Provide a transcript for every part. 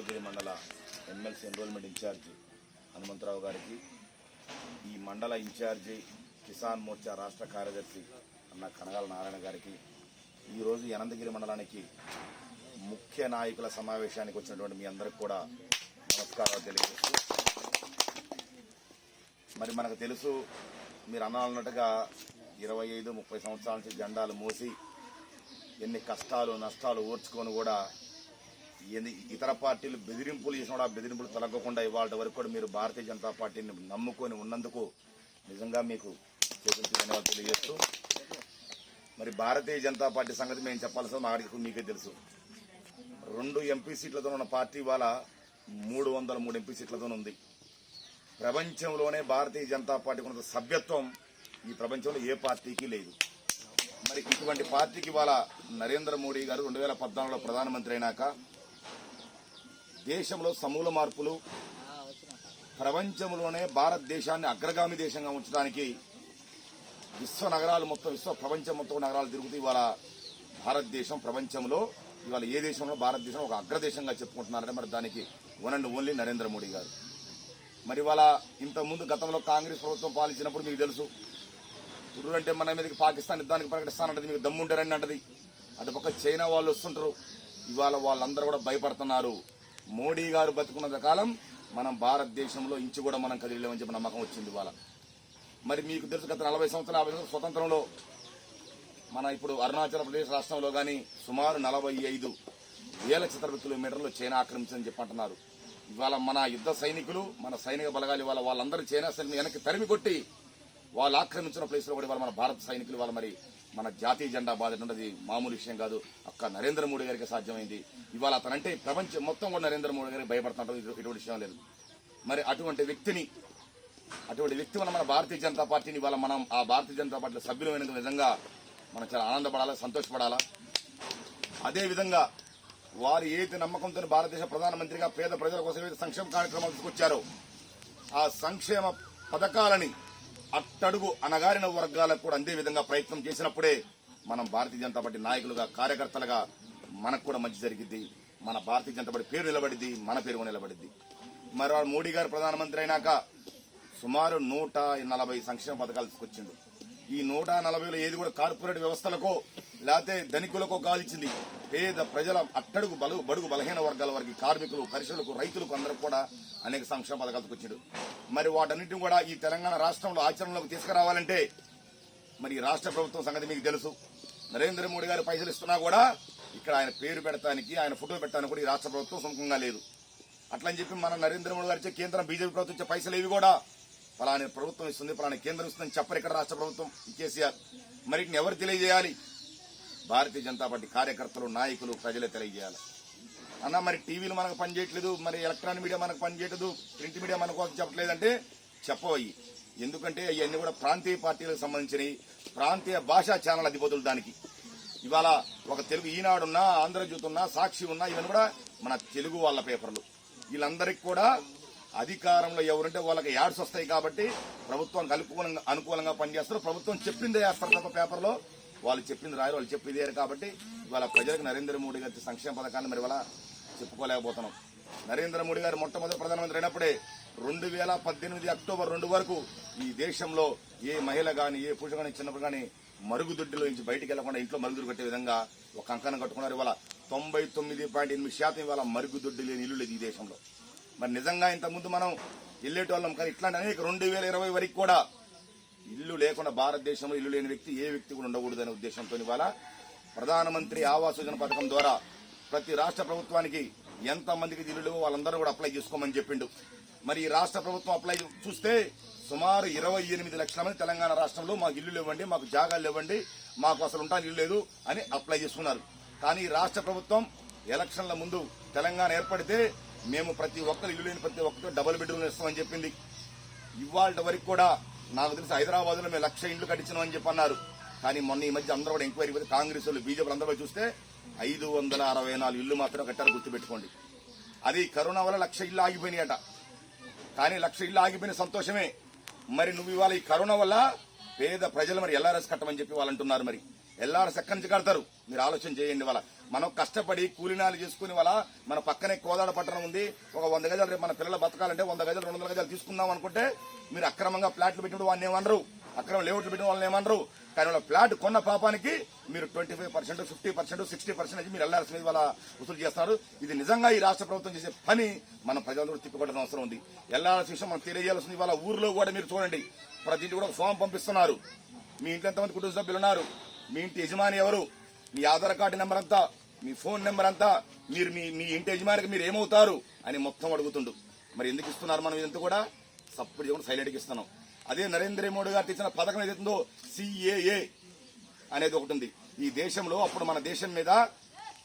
అనంతగిరి మండల MLC enrolment incharge Hanumantharao గారికి ఈ మండల ఇన్ఛార్జి కిసాన్ మోర్చా రాష్ట్ర కార్యదర్శి అన్న కనగాల నారాయణ గారికి ఈరోజు యనందగిరి అనంతగిరి మండలానికి ముఖ్య నాయకుల సమావేశానికి వచ్చినటువంటి మీ అందరికి కూడా నమస్కారాలు తెలియజేస్తూ మరి మనకు తెలుసు మీరు అన్నట్టుగా ఇరవై ఐదు ముప్పై సంవత్సరాల నుంచి జెండాలు మోసి ఎన్ని కష్టాలు నష్టాలు ఓర్చుకొని కూడా ఇతర పార్టీలు బెదిరింపులు చేసిన ఆ బెదిరింపులు తొలగకుండా ఇవాళ వరకు కూడా మీరు భారతీయ జనతా పార్టీని నమ్ముకొని ఉన్నందుకు నిజంగా మీకు చేతులకి ధన్యవాదాలు తెలియజేస్తూ మరి భారతీయ జనతా పార్టీ సంగతి మేము చెప్పాల్సిన ఆడికి మీకే తెలుసు. రెండు ఎంపీ సీట్లతో ఉన్న పార్టీ ఇవాళ మూడు వందల మూడు ఎంపీ సీట్లతో ఉంది. ప్రపంచంలోనే భారతీయ జనతా పార్టీకి ఉన్నంత సభ్యత్వం ఈ ప్రపంచంలో ఏ పార్టీకి లేదు. మరి ఇటువంటి పార్టీకి ఇవాళ నరేంద్ర మోడీ గారు రెండు వేల పద్నాలుగులో ప్రధానమంత్రి అయినాక దేశంలో సమూల మార్పులు ప్రపంచంలోనే భారతదేశాన్ని అగ్రగామి దేశంగా ఉంచడానికి విశ్వ నగరాలు మొత్తం విశ్వ ప్రపంచం మొత్తం నగరాలు తిరుగుతూ ఇవాళ భారతదేశం ప్రపంచంలో ఇవాళ ఏ దేశంలో భారతదేశం ఒక అగ్రదేశంగా చెప్పుకుంటున్నారంటే మరి దానికి one and only Narendra Modi garu. మరి ఇవాళ ఇంతకుముందు గతంలో కాంగ్రెస్ ప్రభుత్వం పాలించినప్పుడు మీకు తెలుసు తుర్రు అంటే మన మీదకి పాకిస్తాన్ యుద్ధానికి ప్రకటిస్తానంటది మీకు దమ్ముంటారని అంటది. అటుపక్క చైనా వాళ్ళు వస్తుంటారు ఇవాళ వాళ్ళందరూ కూడా భయపడుతున్నారు. మోడీ గారు బతుకున్నంత కాలం మనం భారతదేశంలో ఇంచు కూడా మనం కదిలేమని చెప్పి నమ్మకం వచ్చింది ఇవాళ. మరి మీకు తెలుసు గత నలభై సంవత్సరాల యాభై సంవత్సరాల స్వతంత్రంలో మన ఇప్పుడు అరుణాచల్ ప్రదేశ్ రాష్ట్రంలో కానీ సుమారు నలభై ఐదు వేల చదరపు కిలోమీటర్లు చైనా ఆక్రమించని చెప్పి అంటున్నారు. ఇవాళ మన యుద్ధ సైనికులు మన సైనిక బలగాలు ఇవాళ వాళ్ళందరూ చైనా సైనికులు వెనక్కి తరిమి కొట్టి వాళ్ళు ఆక్రమించిన ప్లేస్లో కూడా ఇవాళ మన భారత సైనికులు ఇవాళ మరి మన జాతీయ జెండా బాధనది మామూలు విషయం కాదు. అక్క నరేంద్ర మోడీ గారికి సాధ్యమైంది. ఇవాళ అతనంటే ప్రపంచం మొత్తం కూడా నరేంద్ర మోడీ గారికి భయపడుతుంటారు. ఇటువంటి విషయం లేదు. మరి అటువంటి వ్యక్తిని అటువంటి వ్యక్తి మన మన భారతీయ జనతా పార్టీని ఇవాళ మనం ఆ భారతీయ జనతా పార్టీలో సభ్యులమైన విధంగా మనం చాలా ఆనందపడాలా సంతోషపడాలా? అదేవిధంగా వారు ఏదైతే నమ్మకంతో భారతదేశ ప్రధానమంత్రిగా పేద ప్రజల కోసం ఏదైతే సంక్షేమ కార్యక్రమాలు తీసుకొచ్చారో ఆ సంక్షేమ పథకాలని అట్టడుగు అనగారిన వర్గాలకు కూడా అందే విధంగా ప్రయత్నం చేసినప్పుడే మనం భారతీయ జనతా పార్టీ నాయకులుగా కార్యకర్తలుగా మనకు కూడా మంచి జరిగింది మన భారతీయ జనతా పార్టీ పేరు నిలబడింది మన పేరు నిలబడింది మరి మోడీ గారు ప్రధానమంత్రి అయినాక సుమారు నూట నలభై సంక్షేమ పథకాలు తీసుకొచ్చిండు. ఈ నూట నలభైలో ఏది కూడా కార్పొరేట్ వ్యవస్థలకు లేకపోతే ధనికులకు కాల్చింది పేద ప్రజల అట్టడుగు బలు బడుగు బలహీన వర్గాల వారికి కార్మికులు పరిశ్రమలకు రైతులకు అందరికి కూడా అనేక సంక్షేమ పథకాలు వచ్చాడు మరి వాటన్నిటిని కూడా ఈ తెలంగాణ రాష్ట్రంలో ఆచరణలోకి తీసుకురావాలంటే మరి ఈ రాష్ట్ర ప్రభుత్వం సంగతి మీకు తెలుసు. నరేంద్ర మోడీ గారు పైసలు ఇస్తున్నా కూడా ఇక్కడ ఆయన పేరు పెడతానికి ఆయన ఫోటో పెట్టడానికి కూడా ఈ రాష్ట్ర ప్రభుత్వం సుముఖంగా లేదు. అట్లని చెప్పి మన నరేంద్ర మోడీ గారు ఇచ్చే కేంద్రం బీజేపీ ప్రభుత్వం ఇచ్చే పైసలు ఇవి కూడా ఫలాని ప్రభుత్వం ఇస్తుంది ఫలాని కేంద్రం ఇస్తుందని చెప్పరు ఇక్కడ రాష్ట్ర ప్రభుత్వం ఈ కేసీఆర్. మరి ఎవరు తెలియజేయాలి? భారతీయ జనతా పార్టీ కార్యకర్తలు నాయకులు ప్రజలే తెలియజేయాలి. అన్న మరి టీవీలు మనకు పనిచేయట్లేదు మరి ఎలక్ట్రానిక్ మీడియా మనకు పనిచేయట్లేదు ప్రింట్ మీడియా మన కోసం చెప్పట్లేదంటే చెప్పవయ్యి. ఎందుకంటే అవన్నీ కూడా ప్రాంతీయ పార్టీలకు సంబంధించినవి. ప్రాంతీయ భాషా ఛానల్ అధిపతులు దానికి ఇవాళ ఒక తెలుగు ఈనాడున్నా ఆంధ్రజ్యోతి ఉన్నా సాక్షి ఉన్నా ఇవన్నీ కూడా మన తెలుగు వాళ్ళ పేపర్లు. వీళ్ళందరికీ కూడా అధికారంలో ఎవరుంటే వాళ్ళకి యాడ్స్ వస్తాయి కాబట్టి ప్రభుత్వానికి అనుకూలంగా అనుకూలంగా పనిచేస్తారు. ప్రభుత్వం చెప్పిందే వేస్తారు తప్ప పేపర్లో వాళ్ళు చెప్పింది రాయరు వాళ్ళు చెప్పింది కాబట్టి ఇవాళ ప్రజలకు నరేంద్ర మోడీ గారి సంక్షేమ పథకాన్ని మరి ఇవాళ చెప్పుకోలేకపోతున్నాం. నరేంద్ర మోడీ గారు మొట్టమొదటి ప్రధానమంత్రి అయినప్పుడే రెండు వేల పద్దెనిమిది అక్టోబర్ రెండు వరకు ఈ దేశంలో ఏ మహిళ కానీ ఏ పురుషు కానీ చిన్నప్పుడు కానీ మరుగుదొడ్డిలో నుంచి బయటికి వెళ్ళకుండా ఇంట్లో మరుగుదొడ్డు కట్టే విధంగా ఒక అంకణం కట్టుకున్నారు ఇవాళ. తొంభై తొమ్మిది పాయింట్ ఎనిమిది శాతం ఇవాళ మరుగుదొడ్డి లేని ఇల్లు లేదు ఈ దేశంలో. మరి నిజంగా ఇంతకుముందు మనం వెళ్ళేటోళ్ళం కానీ ఇట్లాంటి అనేక రెండు వేల ఇరవై వరకు కూడా ఇల్లు లేకుండా భారతదేశంలో ఇల్లు లేని వ్యక్తి ఏ వ్యక్తి కూడా ఉండకూడదు అనే ఉద్దేశంతో ఇవాళ ప్రధానమంత్రి ఆవాస్ యోజన పథకం ద్వారా ప్రతి రాష్ట్ర ప్రభుత్వానికి ఎంత మందికి ఇల్లు వాళ్ళందరూ కూడా అప్లై చేసుకోమని చెప్పిండు. మరి ఈ రాష్ట్ర ప్రభుత్వం అప్లై చూస్తే సుమారు ఇరవై ఎనిమిది లక్షల మంది తెలంగాణ రాష్ట్రంలో మాకు ఇల్లు ఇవ్వండి మాకు జాగాలు ఇవ్వండి మాకు అసలు ఉంటాను ఇల్లు లేదు అని అప్లై చేసుకున్నారు. కానీ ఈ రాష్ట్ర ప్రభుత్వం ఎలక్షన్ల ముందు తెలంగాణ ఏర్పడితే మేము ప్రతి ఒక్కరు ఇల్లు లేని ప్రతి ఒక్కరు డబుల్ బెడ్రూమ్ ఇస్తామని చెప్పింది. ఇవాళ వరకు కూడా నాకు తెలిసి హైదరాబాద్లో మేము లక్ష ఇండ్లు కట్టించినాం అని చెప్పి అన్నారు కానీ మొన్న ఈ మధ్య అందరూ కూడా ఎంక్వైరీ పోతే కాంగ్రెస్ వాళ్ళు బీజేపీ అందరూ చూస్తే ఐదు వందల అరవై నాలుగు ఇల్లు మాత్రం కట్టారు గుర్తుపెట్టుకోండి. అది కరోనా వల్ల లక్ష ఇల్లు ఆగిపోయినాయట. కానీ లక్ష ఇల్లు ఆగిపోయిన సంతోషమే. మరి నువ్వు ఇవాళ ఈ కరోనా వల్ల పేద ప్రజలు మరి ఎల్ఆర్ఎస్ కట్టమని చెప్పి వాళ్ళు అంటున్నారు మరి. ఎల్లారు ఎక్కడి నుంచి కడతారు. మీరు ఆలోచన చేయండి వాళ్ళ మనం కష్టపడి కూలినాలు చేసుకుని వల్ల మన పక్కనే కోదాడ పట్టణం ఉంది. ఒక వంద గజాలు రేపు మన పిల్లలు బతకాలంటే వంద గజాలు రెండు వందల గజాలు తీసుకుందాం అనుకుంటే మీరు అక్రమంగా ప్లాట్లు పెట్టినప్పుడు వాళ్ళని ఏమనరు. అక్రమ లేఅవుట్లు పెట్టిన వాళ్ళని ఏమనరు. కానీ వాళ్ళ ప్లాట్ కొన్న పాపానికి మీరు twenty five percent fifty percent sixty percent మీరు ఎల్ఆర్ఎస్ మీద వాళ్ళ వసూలు చేస్తారు. ఇది నిజంగా ఈ రాష్ట్ర ప్రభుత్వం చేసే పని మన ప్రజలందరూ తిప్పికొట్టడం అవసరం ఉంది. ఎల్ఆర్ఎస్ విషయం మనం తెలియజేయాల్సింది వాళ్ళ ఊర్లో కూడా మీరు చూడండి. ప్రతి కూడా ఒక ఫామ్ పంపిస్తున్నారు. మీ ఇంట్లో ఎంతమంది కుటుంబ సభ్యులు ఉన్నారు? మీ ఇంటి యజమాని ఎవరు? మీ ఆధార్ కార్డు నెంబర్ అంతా మీ ఫోన్ నెంబర్ అంతా మీరు మీ మీ ఇంటి యజమానికి మీరు ఏమవుతారు అని మొత్తం అడుగుతుండు. మరి ఎందుకు ఇస్తున్నారు మనం ఇదంతా కూడా? సపోర్ట్ చేయకుండా సైలెంట్కి ఇస్తున్నాం. అదే నరేంద్ర మోడీ గారు తెచ్చిన పథకం ఏదైతుందో సిఏఏ అనేది ఒకటి ఉంది. ఈ దేశంలో అప్పుడు మన దేశం మీద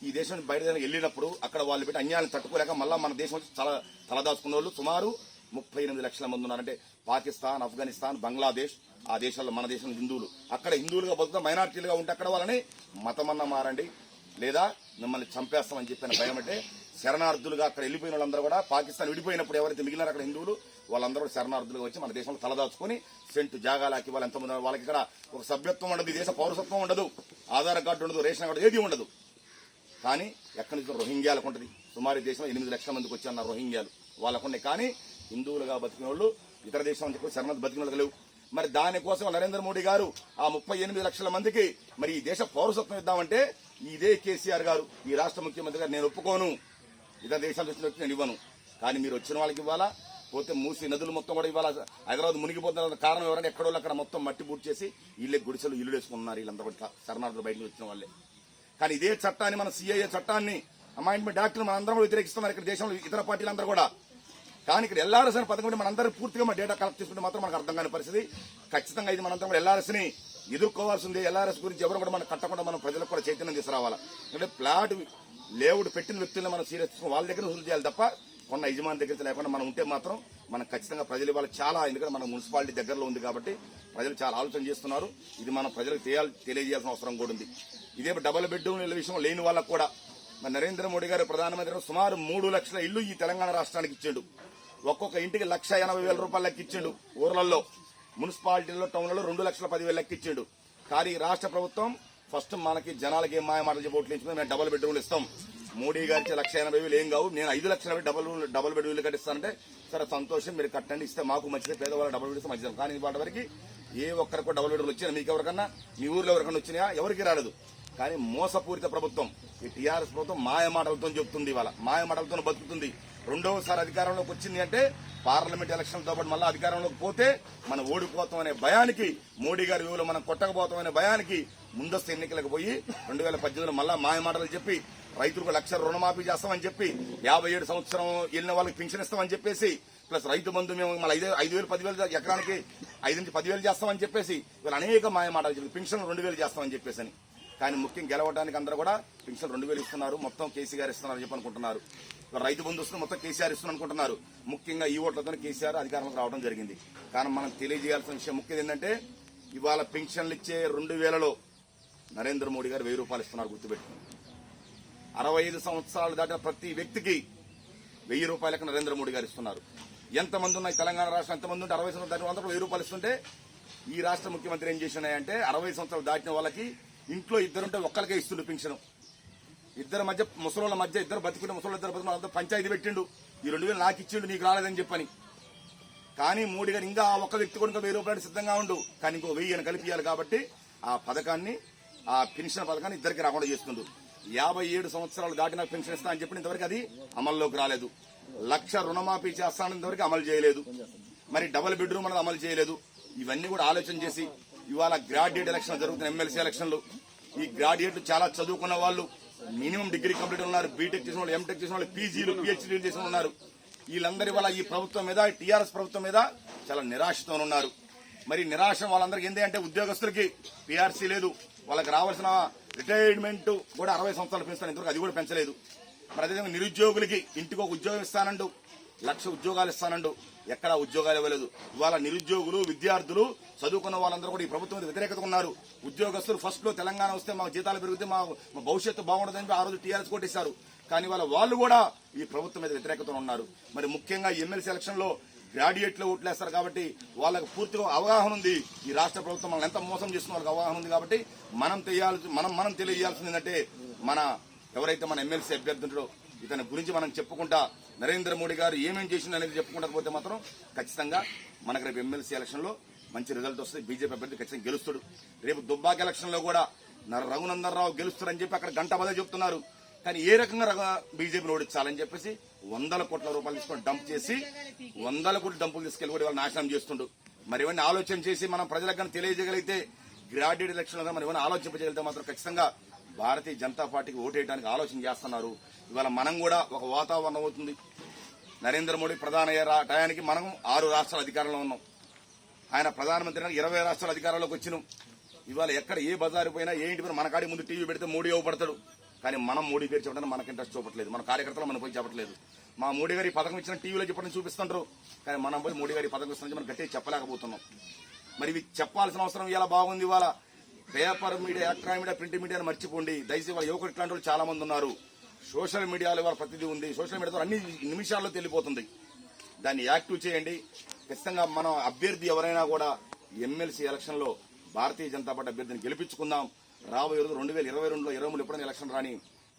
ఈ దేశం బయట వెళ్ళినప్పుడు అక్కడ వాళ్ళు పెట్టి అన్యాయాలను తట్టుకోలేక మళ్ళీ మన దేశం వచ్చి తల తలదాచుకున్న వాళ్ళు సుమారు ముప్పై ఎనిమిది లక్షల మంది ఉన్నారంటే పాకిస్తాన్ ఆఫ్ఘనిస్తాన్ బంగ్లాదేశ్ ఆ దేశాల్లో మన దేశం హిందువులు. అక్కడ హిందువులుగా బతుకుతా మైనార్టీలుగా ఉంటే అక్కడ వాళ్ళని మతమన్నా మారండి. లేదా మిమ్మల్ని చంపేస్తామని చెప్పిన భయం అంటే శరణార్థులుగా అక్కడ వెళ్ళిపోయిన వాళ్ళందరూ కూడా పాకిస్తాన్ విడిపోయినప్పుడు ఎవరైతే మిగిలినారు అక్కడ హిందువులు వాళ్ళందరూ కూడా శరణార్థులుగా వచ్చి మన దేశంలో తలదాచుకుని సెంటు జాగాలాకి వాళ్ళు ఎంతమంది వాళ్ళకి ఇక్కడ ఒక సభ్యత్వం ఉండదు ఈ దేశ పౌరసత్వం ఉండదు ఆధార్ కార్డు ఉండదు రేషన్ కార్డు ఏది ఉండదు. కానీ ఎక్కడి నుంచి రోహింగ్యాలకు ఉంటుంది? సుమారు దేశంలో ఎనిమిది లక్షల మందికి వచ్చి అన్న రోహింగ్యాలు. వాళ్ళకుండే కానీ హిందువులుగా బతికిన వాళ్ళు ఇతర దేశం చెప్పి కూడా శరణార్థి బతికిన వాళ్ళు లేవు. మరి దానికోసం నరేంద్ర మోడీ గారు ఆ ముప్పై ఎనిమిది లక్షల మందికి మరి ఈ దేశ పౌరసత్వం ఇద్దామంటే ఇదే కేసీఆర్ గారు ఈ రాష్ట్ర ముఖ్యమంత్రి గారు నేను ఒప్పుకోను. ఇతర దేశాలు వచ్చిన నేను ఇవ్వను. కానీ మీరు వచ్చిన వాళ్ళకి ఇవ్వాలా? పోతే మూసి నదులు మొత్తం కూడా ఇవాళ హైదరాబాద్ మునిగిపోతున్న కారణం ఎవరైనా ఎక్కడో అక్కడ మొత్తం మట్టి పూర్తి చేసి ఇల్లే గుడిసెలు ఇల్లు వేసుకున్నారు వీళ్ళందరూ కూడా శరణార్థులు బయట వచ్చిన వాళ్ళే. కానీ ఇదే చట్టాన్ని మన సీఐఏ చట్టాన్ని అమాయింట్మెంట్ యాక్ట్ మనందరం వ్యతిరేకిస్తున్నారు ఇక్కడ దేశంలో ఇతర పార్టీలందరూ కూడా కానీ ఇక్కడ ఎల్ఆర్ఎస్ అనే పథకం ఉంటే మనందరూ పూర్తిగా మన డేటా కలెక్ట్ చేసుకుంటే మాత్రం మనకు అర్థం కాని పరిస్థితి. ఖచ్చితంగా ఇది మనంతా కూడా ఎల్ఆర్ఎస్ని ఎదుర్కోవాల్సింది. ఎల్ఆర్ఎస్ గురించి ఎవరు కూడా మనం కట్టకుండా మనం ప్రజలకు కూడా చైతన్యం తీసుకురావాలి. అంటే ప్లాట్ లేవుడు పెట్టిన వ్యక్తులను మనం సీరియస్ వాళ్ళ దగ్గర వసూలు చేయాలి తప్ప కొన్న యజమాని దగ్గర లేకుండా మనం ఉంటే మాత్రం మనం ఖచ్చితంగా ప్రజలు ఇవాళ చాలా. ఎందుకంటే మన మున్సిపాలిటీ దగ్గరలో ఉంది కాబట్టి ప్రజలు చాలా ఆలోచన చేస్తున్నారు. ఇది మనం ప్రజలకు తెలియాలి తెలియజేయాల్సిన అవసరం కూడా ఉంది. ఇదే డబుల్ బెడ్రూమ్ ఇళ్ళ విషయం లేని వాళ్ళకు కూడా. మన నరేంద్ర మోడీ గారు ప్రధానమంత్రి సుమారు మూడు లక్షల ఇల్లు ఈ తెలంగాణ రాష్ట్రానికి ఇచ్చాడు. ఒక్కొక్క ఇంటికి లక్ష ఎనభై వేల రూపాయలు లెక్క ఇచ్చిండు ఊర్లలో మున్సిపాలిటీల్లో టౌన్లలో రెండు లక్షల పదివేలు లెక్క కానీ ఈ రాష్ట్ర ప్రభుత్వం ఫస్ట్ మనకి జనాలకి ఏం మాయ మాటలు చెప్పి మేము డబుల్ బెడ్రూమ్లు ఇస్తాం. మోడీ గారికి లక్ష ఎనభై వేలు ఏం కావు. నేను ఐదు లక్షల డబుల్ డబుల్ బెడ్రూమ్లు కట్టిస్తానంటే సరే సంతోషం మీరు కట్టండి ఇస్తే మాకు మంచిది పేదవాళ్ళ డబుల్ బెడ్ ఇస్తే మంచిది కానీ వాటి వరకు ఏ ఒక్కరికి డబుల్ బెడ్రూమ్లు వచ్చినా మీకు ఎవరికన్నా మీ ఊర్లో ఎవరికన్నా వచ్చినాయా ఎవరికి రాలేదు. కానీ మోసపూరిత ప్రభుత్వం ఈ టీఆర్ఎస్ ప్రభుత్వం మాయ మాటలతో చెప్తుంది ఇవాళ. మాయ మాటలతో బతుకుతుంది. రెండవసారి అధికారంలోకి వచ్చింది అంటే పార్లమెంట్ ఎలక్షన్లతో పాటు మళ్ళీ అధికారంలోకి పోతే మనం ఓడిపోతాం అనే భయానికి మోడీ గారి వ్యూలో మనం కొట్టకపోతాం అనే భయానికి ముందస్తు ఎన్నికలకు పోయి రెండు వేల పద్దెనిమిదిలో మళ్ళా మాయ మాటలు చెప్పి రైతులకు లక్ష రుణమాఫీ చేస్తామని చెప్పి యాభై ఏడు సంవత్సరం వెళ్ళిన వాళ్ళకి పెన్షన్ ఇస్తామని చెప్పేసి ప్లస్ రైతు బంధు మేము మళ్ళీ ఐదు ఐదు వేలు పదివేలు ఎకరానికి ఐదు నుంచి పదివేలు చేస్తామని చెప్పేసి వీళ్ళు అనేక మాయమాటలు చెప్పి పెన్షన్ రెండు వేలు చేస్తామని చెప్పేసి అని కానీ ముఖ్యం గెలవడానికి అందరూ కూడా పెన్షన్ రెండు వేలు ఇస్తున్నారు మొత్తం కేసీ గారు ఇస్తున్నారు చెప్పి అనుకుంటున్నారు. రైతు బంధు వస్తుంది మొత్తం కేసీఆర్ ఇస్తున్నారు అనుకుంటున్నారు. ముఖ్యంగా ఈ ఓట్లతో కేసీఆర్ అధికారంలోకి రావడం జరిగింది. కానీ మనం తెలియజేయాల్సిన విషయం ముఖ్యం ఏంటంటే ఇవాళ పెన్షన్లు ఇచ్చే రెండు వేలలో నరేంద్ర మోడీ గారు వెయ్యి రూపాయలు ఇస్తున్నారు గుర్తుపెట్టుకుని అరవై ఐదు సంవత్సరాలు దాటిన ప్రతి వ్యక్తికి వెయ్యి రూపాయలకు నరేంద్ర మోడీ గారు ఇస్తున్నారు. ఎంతమంది ఉన్నాయి? తెలంగాణ రాష్ట్రం ఎంతమంది ఉంటే అరవై సంవత్సరాలు దాటిన వాళ్ళందరూ వెయ్యి రూపాయలు ఇస్తుంటే ఈ రాష్ట్ర ముఖ్యమంత్రి ఏం చేసినాయంటే అరవై సంవత్సరాలు దాటిన వాళ్ళకి ఇంట్లో ఇద్దరుంటే ఒక్కరికే ఇస్తుండే పెన్షన్. ఇద్దరు మధ్య ముసలోళ్ళ మధ్య ఇద్దరు బతికుంటే ముసలి ఇద్దరు బతుకున్న వాళ్ళంతా పంచాయతీ పెట్టిండు. ఈ రెండు వేలు నాకు ఇచ్చిండు నీకు రాలేదని చెప్పని. కానీ మోడీ గారు ఇంకా ఆ ఒక్క వ్యక్తి కూడా వెయ్యి రూపాయలు సిద్ధంగా ఉండు. కానీ ఇంకో వెయ్యి అని కలిపియాలి కాబట్టి ఆ పథకాన్ని ఆ పెన్షన్ పథకాన్ని ఇద్దరికి రాకుండా చేస్తుండు. యాభై ఏడు సంవత్సరాలు దాటిన పెన్షన్ ఇస్తా అని చెప్పిన ఇంతవరకు అది అమల్లోకి రాలేదు. లక్ష రుణమాఫీ చేస్తానంతవరకు అమలు చేయలేదు. మరి డబుల్ బెడ్రూమ్ అనేది అమలు చేయలేదు. ఇవన్నీ కూడా ఆలోచన చేసి ఇవాళ గ్రాడ్యుయేట్ ఎలక్షన్ జరుగుతున్న ఎమ్మెల్సీ ఎలక్షన్లు. ఈ గ్రాడ్యుయేట్లు చాలా చదువుకున్న వాళ్ళు. మినిమం డిగ్రీ కంప్లీట్ ఉన్నారు బీటెక్ చేసిన వాళ్ళు ఎంటెక్ చేసిన వాళ్ళు పీజీలు పిహెచ్డీలు చేసిన ఉన్నారు. వీళ్ళందరి వల్ల ఈ ప్రభుత్వం మీద టీఆర్ఎస్ ప్రభుత్వం మీద చాలా నిరాశతో ఉన్నారు. మరి నిరాశ వాళ్ళందరికీ ఏంటి అంటే ఉద్యోగస్తులకి పీఆర్సీ లేదు. వాళ్ళకి రావాల్సిన రిటైర్మెంట్ కూడా అరవై సంవత్సరాలు పెంచుతాను ఇంతవరకు అది కూడా పెంచలేదు. మరి అదేవిధంగా నిరుద్యోగులకి ఇంటికి ఒక ఉద్యోగం ఇస్తానంటూ లక్ష ఉద్యోగాలు ఇస్తానండు. ఎక్కడ ఉద్యోగాలు ఇవ్వలేదు. ఇవాళ నిరుద్యోగులు విద్యార్థులు చదువుకున్న వాళ్ళందరూ కూడా ఈ ప్రభుత్వం మీద వ్యతిరేకత ఉన్నారు. ఉద్యోగస్తులు ఫస్ట్లో తెలంగాణ వస్తే మా జీతాలు పెరిగితే మా భవిష్యత్తు బాగుంటుందని ఆ రోజు టీఆర్ఎస్ కొట్టేశారు. కానీ వాళ్ళ వాళ్ళు కూడా ఈ ప్రభుత్వం మీద వ్యతిరేకత ఉన్నారు. మరి ముఖ్యంగా ఎమ్మెల్సీ ఎలక్షన్లో గ్రాడ్యుయేట్లు ఓట్లేస్తారు కాబట్టి వాళ్ళకి పూర్తిగా అవగాహన ఉంది. ఈ రాష్ట్ర ప్రభుత్వం మనం ఎంత మోసం చేస్తున్న వాళ్ళకి అవగాహన ఉంది కాబట్టి మనం తెలియాల్సి మనం మనం తెలియజేయాల్సింది ఏంటంటే మన ఎవరైతే మన ఎమ్మెల్సీ అభ్యర్థి ఉంటారో ఇతని గురించి మనం చెప్పుకుంటా నరేంద్ర మోడీ గారు ఏమేం చేసిండు అనేది చెప్పుకుంటకపోతే మాత్రం ఖచ్చితంగా మనకు రేపు ఎమ్మెల్సీ ఎలక్షన్లో మంచి రిజల్ట్ వస్తుంది. బీజేపీ అభ్యర్థి ఖచ్చితంగా గెలుస్తాడు. రేపు దుబ్బాక ఎలక్షన్లో కూడా నర- రఘునందన్ రావు గెలుస్తారని చెప్పి అక్కడ గంట బదే చెప్తున్నారు. కానీ ఏ రకంగా బీజేపీని ఓడించాలని చెప్పేసి వందల కోట్ల రూపాయలు తీసుకొని డంప్ చేసి వందల కోట్లు డంపులు తీసుకెళ్ళి కూడా వాళ్ళు నాశనం చేస్తుండు. మరి ఇవన్నీ ఆలోచన చేసి మనం ప్రజలకు కానీ తెలియజేయగలిగితే గ్రాడ్యుయేట్ ఎలక్షన్ మనం ఏమైనా ఆలోచింపజేయగలిగితే మాత్రం ఖచ్చితంగా భారతీయ జనతా పార్టీకి ఓటేయడానికి ఆలోచన చేస్తున్నారు. ఇవాళ మనం కూడా ఒక వాతావరణం అవుతుంది. నరేంద్ర మోడీ ప్రధాని అయ్యే టయానికి మనం ఆరు రాష్ట్రాల అధికారంలో ఉన్నాం. ఆయన ప్రధానమంత్రి ఇరవై రాష్ట్రాల అధికారంలోకి వచ్చినాం. ఇవాళ ఎక్కడ ఏ బజారు పోయినా ఏ ఇంటి పోయినా మన కాడి ముందు టీవీ పెడితే మోడీ ఇవ్వబడతాడు కానీ మనం మోడీ గారు చెప్పడానికి మనకి ఇంట్రెస్ట్ చూపట్లేదు. మన కార్యకర్తలు మనం పోయి చెప్పట్లేదు. మా మోడీ గారి పథకం ఇచ్చిన టీవీలో చెప్పడం చూపిస్తుంటారు. కానీ మనం పోయి మోడీ గారి పథకం ఇస్తున్న మనం గట్టిగా చెప్పలేకపోతున్నాం. మరి ఇవి చెప్పాల్సిన అవసరం ఇలా బాగుంది ఇవాళ? Paper media electronic media print మీడియాని మర్చిపోండి. దయచేసి వాళ్ళ యువకులు ఇట్లాంటి వాళ్ళు చాలా మంది ఉన్నారు. సోషల్ మీడియాలో ఇవాళ ప్రతిదీ ఉంది. సోషల్ మీడియా ద్వారా అన్ని నిమిషాల్లో తెలియపోతుంది దాన్ని యాక్టివ్ చేయండి. ఖచ్చితంగా మనం అభ్యర్థి ఎవరైనా కూడా ఎమ్మెల్సీ ఎలక్షన్లో భారతీయ జనతా పార్టీ అభ్యర్థిని గెలిపించుకుందాం. రాబోయే రోజు రెండు వేల ఇరవై రెండులో ఇరవై మూడు ఎప్పుడైనా ఎలక్షన్ రాని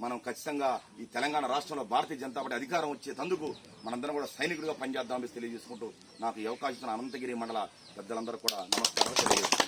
మనం ఖచ్చితంగా ఈ తెలంగాణ రాష్ట్రంలో భారతీయ జనతా పార్టీ అధికారం వచ్చేందుకు మనందరం కూడా సైనికుడిగా పనిచేద్దామని తెలియజేసుకుంటూ నాకు ఈ అవకాశం అనంతగిరి మండల పెద్దలందరూ కూడా నమస్కారం తెలియజేస్తున్నాను